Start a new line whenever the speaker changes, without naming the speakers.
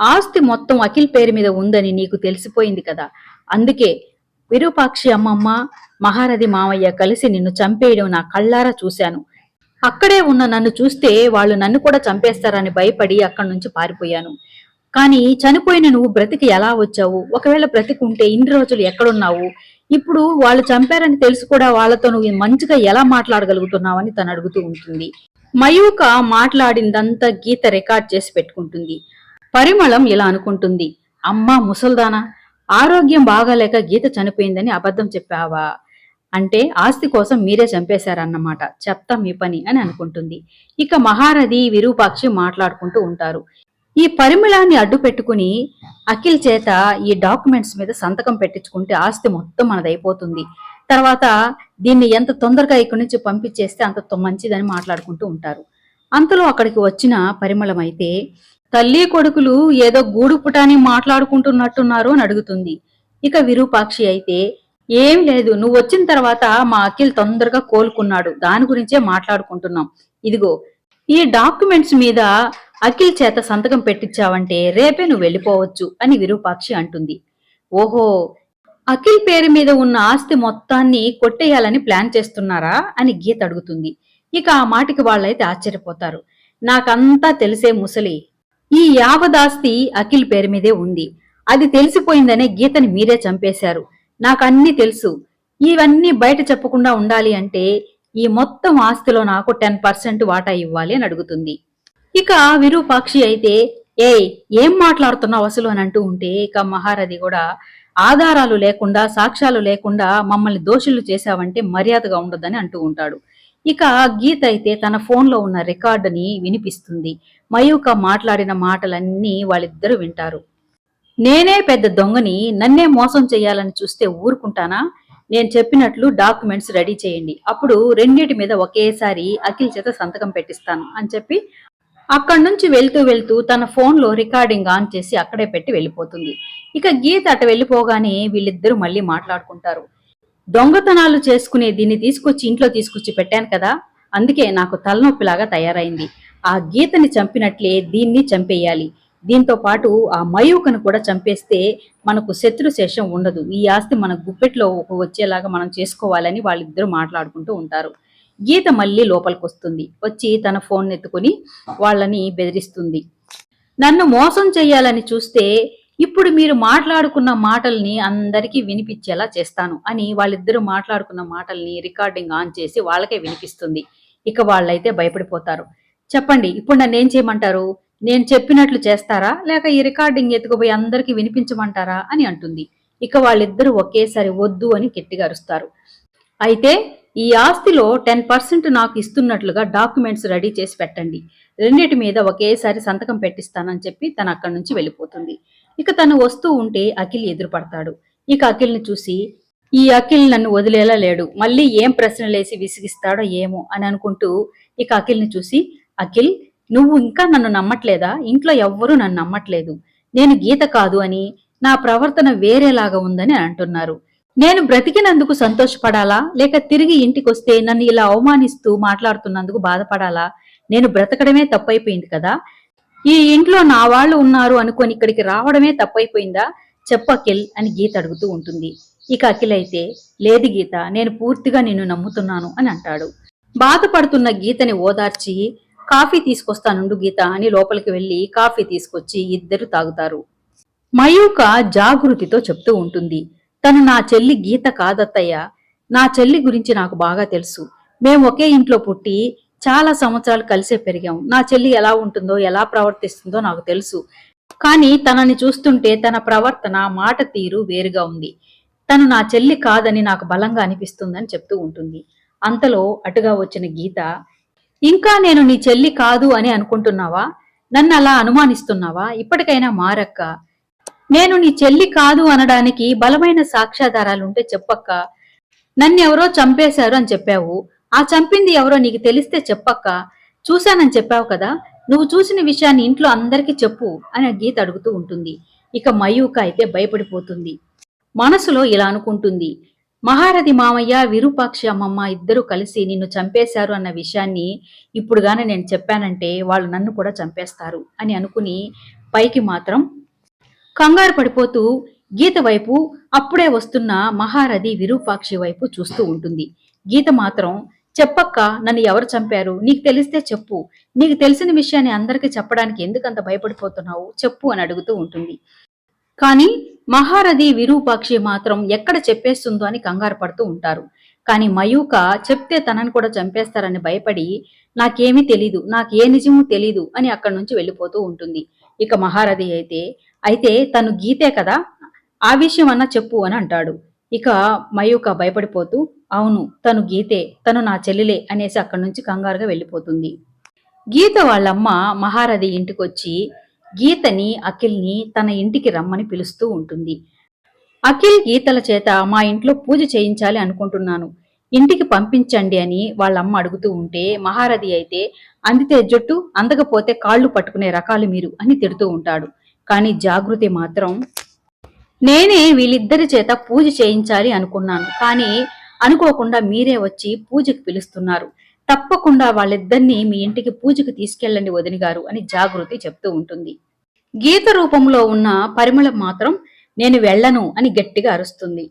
ఆస్తి మొత్తం అఖిల్ పేరు మీద ఉందని నీకు తెలిసిపోయింది కదా. అందుకే విరూపాక్షి అమ్మమ్మ మహారథి మామయ్య కలిసి నిన్ను చంపేయడం నా కళ్ళారా చూశాను. అక్కడే ఉన్న నన్ను చూస్తే వాళ్ళు నన్ను కూడా చంపేస్తారని భయపడి అక్కడి నుంచి పారిపోయాను. కానీ చనిపోయిన నువ్వు బ్రతికి ఎలా వచ్చావు? ఒకవేళ బ్రతికుంటే ఇన్ని రోజులు ఎక్కడున్నావు? ఇప్పుడు వాళ్ళు చంపారని తెలిసి కూడా వాళ్ళతో నువ్వు మంచిగా ఎలా మాట్లాడగలుగుతున్నావని తను అడుగుతూ ఉంటుంది. మయూక మాట్లాడిందంతా గీత రికార్డ్ చేసి పెట్టుకుంటుంది. పరిమళం ఇలా అనుకుంటుంది. అమ్మా ముసల్దానా ఆరోగ్యం బాగాలేక గీత చనిపోయిందని అబద్ధం చెప్పావా? అంటే ఆస్తి కోసం మీరే చంపేశారన్నమాట. చెప్తా మీ పని అని అనుకుంటుంది. ఇక మహారథి విరూపాక్షి మాట్లాడుకుంటూ ఉంటారు. ఈ పరిమళాన్ని అడ్డు పెట్టుకుని అఖిల్ చేత ఈ డాక్యుమెంట్స్ మీద సంతకం పెట్టించుకుంటే ఆస్తి మొత్తం మనదైపోతుంది. తర్వాత దీన్ని ఎంత తొందరగా ఇక్కడి నుంచి పంపించేస్తే అంత మంచిదని మాట్లాడుకుంటూ ఉంటారు. అంతలో అక్కడికి వచ్చిన పరిమళం అయితే తల్లి కొడుకులు ఏదో గూడు పుటాని మాట్లాడుకుంటున్నట్టున్నారు అని అడుగుతుంది. ఇక విరూపాక్షి అయితే ఏం లేదు నువ్వు వచ్చిన తర్వాత మా అఖిల్ తొందరగా కోలుకున్నాడు. దాని గురించే మాట్లాడుకుంటున్నాం. ఇదిగో ఈ డాక్యుమెంట్స్ మీద అఖిల్ చేత సంతకం పెట్టించావంటే రేపే నువ్వు వెళ్ళిపోవచ్చు అని విరూపాక్షి అంటుంది. ఓహో అఖిల్ పేరు మీద ఉన్న ఆస్తి మొత్తాన్ని కొట్టేయాలని ప్లాన్ చేస్తున్నారా? అని గీత అడుగుతుంది. ఇక ఆ మాటికి వాళ్ళైతే ఆశ్చర్యపోతారు. నాకంతా తెలిసే ముసలి ఈ యావదాస్తి అఖిల్ పేరు మీదే ఉంది. అది తెలిసిపోయిందనే గీతని మీరే చంపేశారు. నాకన్నీ తెలుసు. ఇవన్నీ బయట చెప్పకుండా ఉండాలి అంటే ఈ మొత్తం ఆస్తిలో నాకు టెన్ పర్సెంట్ వాటా ఇవ్వాలి అని అడుగుతుంది. ఇక విరూపాక్షి అయితే ఏయ్ ఏం మాట్లాడుతున్నావు అసలు? అని అంటూ ఉంటే ఇక మహారథి కూడా ఆధారాలు లేకుండా సాక్ష్యాలు లేకుండా మమ్మల్ని దోషులు చేశావంటే మర్యాదగా ఉండదని అంటూ ఉంటాడు. ఇక గీత అయితే తన ఫోన్లో ఉన్న రికార్డుని వినిపిస్తుంది. మయూక మాట్లాడిన మాటలన్నీ వాళ్ళిద్దరూ వింటారు. నేనే పెద్ద దొంగని నన్నే మోసం చేయాలని చూస్తే ఊరుకుంటానా? నేను చెప్పినట్లు డాక్యుమెంట్స్ రెడీ చేయండి. అప్పుడు రెండింటి మీద ఒకేసారి అఖిల్ చేత సంతకం పెట్టిస్తాను అని చెప్పి అక్కడి నుంచి వెళ్తూ వెళ్తూ తన ఫోన్లో రికార్డింగ్ ఆన్ చేసి అక్కడే పెట్టి వెళ్ళిపోతుంది. ఇక గీత అటు వెళ్ళిపోగానే వీళ్ళిద్దరూ మళ్ళీ మాట్లాడుకుంటారు. దొంగతనాలు చేసుకునే దీన్ని తీసుకొచ్చి ఇంట్లో తీసుకొచ్చి పెట్టాను కదా అందుకే నాకు తలనొప్పిలాగా తయారైంది. ఆ గీతని చంపినట్లే దీన్ని చంపేయాలి. దీంతో పాటు ఆ మయూకను కూడా చంపేస్తే మనకు శత్రు శేషం ఉండదు. ఈ ఆస్తి మన గుప్పెట్లో ఒక వచ్చేలాగా మనం చేసుకోవాలని వాళ్ళిద్దరూ మాట్లాడుకుంటూ ఉంటారు. గీత మళ్ళీ లోపలికి వస్తుంది వచ్చి తన ఫోన్ ఎత్తుకుని వాళ్ళని బెదిరిస్తుంది. నన్ను మోసం చేయాలని చూస్తే ఇప్పుడు మీరు మాట్లాడుకున్న మాటల్ని అందరికీ వినిపించేలా చేస్తాను అని వాళ్ళిద్దరూ మాట్లాడుకున్న మాటల్ని రికార్డింగ్ ఆన్ చేసి వాళ్ళకే వినిపిస్తుంది. ఇక వాళ్ళైతే భయపడిపోతారు. చెప్పండి ఇప్పుడు నన్ను ఏం చేయమంటారు? నేను చెప్పినట్లు చేస్తారా? లేక ఈ రికార్డింగ్ ఎత్తుకుపోయి అందరికీ వినిపించమంటారా? అని అంటుంది. ఇక వాళ్ళిద్దరూ ఒకేసారి వద్దు అని గట్టిగా అరుస్తారు. అయితే ఈ ఆస్తిలో టెన్ పర్సెంట్ నాకు ఇస్తున్నట్లుగా డాక్యుమెంట్స్ రెడీ చేసి పెట్టండి. రెండిటి మీద ఒకేసారి సంతకం పెట్టిస్తానని చెప్పి తను అక్కడి నుంచి వెళ్ళిపోతుంది. ఇక తను వస్తూ ఉంటే అఖిల్ ఎదురుపడతాడు. ఇక అఖిల్ని చూసి ఈ అఖిల్ నన్ను వదిలేలా లేడు. మళ్ళీ ఏం ప్రశ్నలేసి విసిగిస్తాడో ఏమో అని అనుకుంటూ ఇక అఖిల్ని చూసి అఖిల్ నువ్వు ఇంకా నన్ను నమ్మట్లేదా? ఇంట్లో ఎవ్వరూ నన్ను నమ్మట్లేదు. నేను గీత కాదు అని నా ప్రవర్తన వేరేలాగా ఉందని అంటున్నారు. నేను బ్రతికినందుకు సంతోషపడాలా? లేక తిరిగి ఇంటికొస్తే నన్ను ఇలా అవమానిస్తూ మాట్లాడుతున్నందుకు బాధపడాలా? నేను బ్రతకడమే తప్పైపోయింది కదా? ఈ ఇంట్లో నా వాళ్ళు ఉన్నారు అనుకొని ఇక్కడికి రావడమే తప్పైపోయిందా? చెప్పు అఖిల్ అని గీత అడుగుతూ ఉంటుంది. ఇక అఖిల్ అయితే లేదు గీత నేను పూర్తిగా నిన్ను నమ్ముతున్నాను అని అంటాడు. బాధపడుతున్న గీతని ఓదార్చి కాఫీ తీసుకొస్తానుండు గీత అని లోపలికి వెళ్ళి కాఫీ తీసుకొచ్చి ఇద్దరు తాగుతారు. మయూక జాగృతితో చెప్తూ ఉంటుంది. తను నా చెల్లి గీత కాదత్తయ్య. నా చెల్లి గురించి నాకు బాగా తెలుసు. మేము ఒకే ఇంట్లో పుట్టి చాలా సంవత్సరాలు కలిసే పెరిగాం. నా చెల్లి ఎలా ఉంటుందో ఎలా ప్రవర్తిస్తుందో నాకు తెలుసు. కానీ తనని చూస్తుంటే తన ప్రవర్తన మాట తీరు వేరుగా ఉంది. తను నా చెల్లి కాదని నాకు బలంగా అనిపిస్తుందని చెప్తూ ఉంటుంది. అంతలో అటుగా వచ్చిన గీత ఇంకా నేను నీ చెల్లి కాదు అని అనుకుంటున్నావా? నన్ను అలా అనుమానిస్తున్నావా? ఇప్పటికైనా మారక్క. నేను నీ చెల్లి కాదు అనడానికి బలమైన సాక్ష్యాధారాలుంటే చెప్పక్క. నన్నెవరో చంపేశారు అని చెప్పావు. ఆ చంపింది ఎవరో నీకు తెలిస్తే చెప్పక్క. చూశానని చెప్పావు కదా. నువ్వు చూసిన విషయాన్ని ఇంట్లో అందరికీ చెప్పు అని గీత అడుగుతూ ఉంటుంది. ఇక మయూక అయితే భయపడిపోతుంది. మనసులో ఇలా అనుకుంటుంది. మహారథి మామయ్య విరూపాక్షి అమ్మమ్మ ఇద్దరూ కలిసి నిన్ను చంపేశారు అన్న విషయాన్ని ఇప్పుడుగానే నేను చెప్పానంటే వాళ్ళు నన్ను కూడా చంపేస్తారు అని అనుకుని పైకి మాత్రం కంగారు పడిపోతూ గీత వైపు అప్పుడే వస్తున్న మహారథి విరూపాక్షి వైపు చూస్తూ ఉంటుంది. గీత మాత్రం చెప్పక్క నన్ను ఎవరు చంపారు? నీకు తెలిస్తే చెప్పు. నీకు తెలిసిన విషయాన్ని అందరికీ చెప్పడానికి ఎందుకంత భయపడిపోతున్నావు? చెప్పు అని అడుగుతూ ఉంటుంది. కానీ మహారథి విరూపాక్షి మాత్రం ఎక్కడ చెప్పేస్తుందో అని కంగారు పడుతూ ఉంటారు. కానీ మయూక చెప్తే తనని కూడా చంపేస్తారని భయపడి నాకేమీ తెలీదు. నాకు ఏ నిజమూ తెలీదు అని అక్కడి నుంచి వెళ్ళిపోతూ ఉంటుంది. ఇక మహారథి అయితే అయితే తను గీతే కదా ఆ విషయం అన్న చెప్పు అని అంటాడు. ఇక మయూక భయపడిపోతూ అవును తను గీతే తను నా చెల్లెలే అనేసి అక్కడి నుంచి కంగారుగా వెళ్ళిపోతుంది. గీత వాళ్ళమ్మ మహారథి ఇంటికొచ్చి గీతని అఖిల్ని తన ఇంటికి రమ్మని పిలుస్తూ ఉంటుంది. అఖిల్ గీతల చేత మా ఇంట్లో పూజ చేయించాలి అనుకుంటున్నాను. ఇంటికి పంపించండి అని వాళ్ళమ్మ అడుగుతూ ఉంటే మహారథి అయితే అందితే జుట్టు అందకపోతే కాళ్ళు పట్టుకునే రకాలు మీరు అని తిడుతూ ఉంటాడు. కానీ జాగృతి మాత్రం నేనే వీళ్ళిద్దరి చేత పూజ చేయించాలి అనుకున్నాను. కానీ అనుకోకుండా మీరే వచ్చి పూజకి పిలుస్తున్నారు. తప్పకుండా వాళ్ళిద్దరినీ మీ ఇంటికి పూజకి తీసుకెళ్ళండి వదిన గారు అని జాగృతి చెప్తూ ఉంటుంది. గీత రూపంలో ఉన్న పరిమళం మాత్రం నేను వెళ్ళను అని గట్టిగా అరుస్తుంది.